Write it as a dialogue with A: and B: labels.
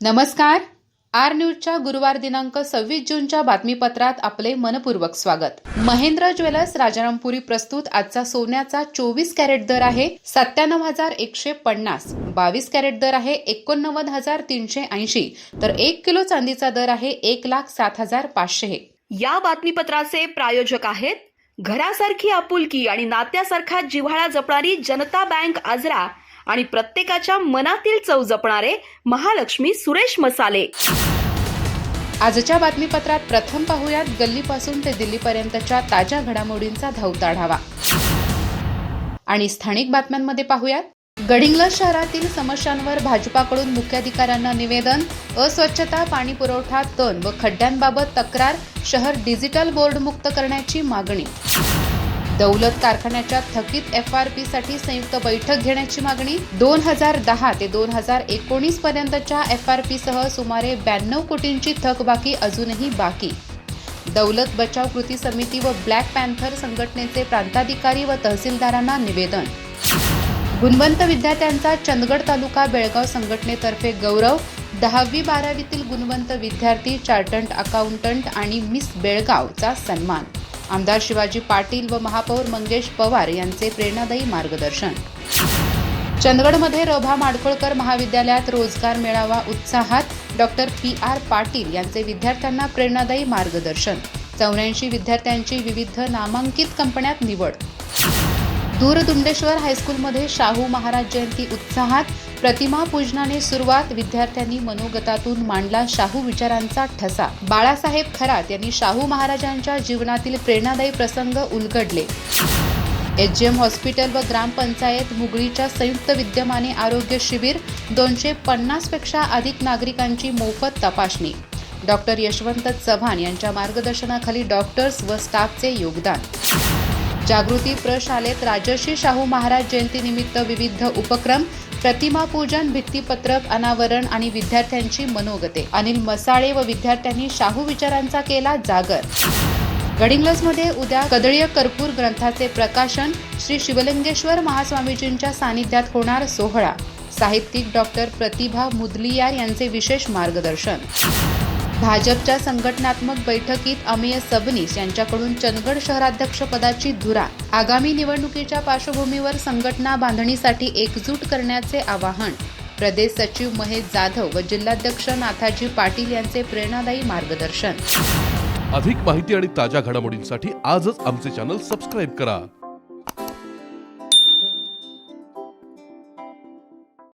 A: नमस्कार. आर न्यूजच्या गुरुवार दिनांक सव्वीस जूनच्या बातमीपत्रात आपले मनपूर्वक स्वागत. महेंद्र ज्वेलर्स राजारामपुरी प्रस्तुत आजचा सोन्याचा चोवीस कॅरेट दर आहे सत्त्याण्णव हजार एकशे पन्नास. बावीस कॅरेट दर आहे एकोणनव्वद हजार तीनशे ऐंशी. तर एक किलो चांदीचा दर आहे एक लाख सात हजार पाचशे.
B: या बातमीपत्राचे प्रायोजक आहेत घरासारखी आपुलकी आणि नात्यासारखा जिव्हाळा जपणारी जनता बँक आजरा आणि प्रत्येकाच्या मनातील चव जपणारे महालक्ष्मी सुरेश मसाले.
A: आजच्या बातमीपत्रात प्रथम पाहूयात गल्लीपासून ते दिल्लीपर्यंतच्या ताज्या घडामोडींचा धावता आढावा. आणि स्थानिक बातम्यांमध्ये पाहूयात गडिंग्लज शहरातील समस्यांवर भाजपाकडून मुख्याधिकाऱ्यांना निवेदन अस्वच्छता पाणी पुरवठा तण व खड्ड्यांबाबत तक्रार शहर डिजिटल बोर्ड मुक्त करण्याची मागणी. दौलत कारखान्याच्या थकीत एफ आर पी साठी संयुक्त बैठक घेण्याची मागणी दोन हजार दहा ते दोन हजार एकोणीस पर्यंतच्या एफ आर पी सह सुमारे ब्याण्णव कोटींची थकबाकी अजूनही बाकी. दौलत बचाव कृती समिती व ब्लॅक पॅन्थर संघटनेचे प्रांताधिकारी व तहसीलदारांना निवेदन. गुणवंत विद्यार्थ्यांचा चंदगड तालुका बेळगाव संघटनेतर्फे गौरव. दहावी बारावीतील गुणवंत विद्यार्थी चार्टंट अकाउंटंट आणि मिस बेळगावचा सन्मान. आमदार शिवाजी पाटील व महापौर मंगेश पवार यांचे प्रेरणादायी मार्गदर्शन. चंदगडमध्ये रभा माडखोळकर महाविद्यालयात रोजगार मेळावा उत्साहात डॉक्टर पी. आर. पाटील यांचे विद्यार्थ्यांना प्रेरणादायी मार्गदर्शन. चौऱ्याऐंशी विद्यार्थ्यांची विविध नामांकित कंपन्यात निवड. दूरदुंडेश्वर हायस्कूलमध्ये शाहू महाराज जयंती उत्साहात प्रतिमा पूजनाने सुरुवात विद्यार्थ्यांनी मनोगतातून मांडला शाहू विचारांचा ठसा. बाळासाहेब खरात यांनी शाहू महाराजांच्या जीवनातील प्रेरणादायी प्रसंग उलगडले. एचजीएम हॉस्पिटल व ग्रामपंचायत मुगळीच्या संयुक्त विद्यमाने आरोग्य शिबिर दोनशे पन्नासपेक्षा अधिक नागरिकांची मोफत तपासणी. डॉक्टर यशवंत चव्हाण यांच्या मार्गदर्शनाखाली डॉक्टर्स व स्टाफचे योगदान. जागृती प्रशालेत राजर्षी शाहू महाराज जयंतीनिमित्त विविध उपक्रम प्रतिमा पूजन भित्तीपत्रक अनावरण आणि विद्यार्थ्यांची मनोगते. अनिल मसाळे व विद्यार्थ्यांनी शाहू विचारांचा केला जागर. गडिंग्लजमध्ये उद्या कदळीय कर्पूर ग्रंथाचे प्रकाशन श्री शिवलिंगेश्वर महास्वामीजींच्या सानिध्यात होणार सोहळा. साहित्यिक डॉक्टर प्रतिभा मुदलियार यांचे विशेष मार्गदर्शन. भाजपच्या संघटनात्मक बैठकीत अमेय सबनीस यांच्याकडून चंदगड शहराध्यक्षपदाची धुरा आगामी निवडणुकीच्या पार्श्वभूमीवर संघटना बांधणीसाठी एकजूट करण्याचे आवाहन. प्रदेश सचिव महेश जाधव व जिल्हाध्यक्ष नाथाजी पाटील यांचे प्रेरणादायी मार्गदर्शन.
C: अधिक माहिती आणि ताज्या घडामोडींसाठी आजच आमचे चॅनल सबस्क्राईब करा.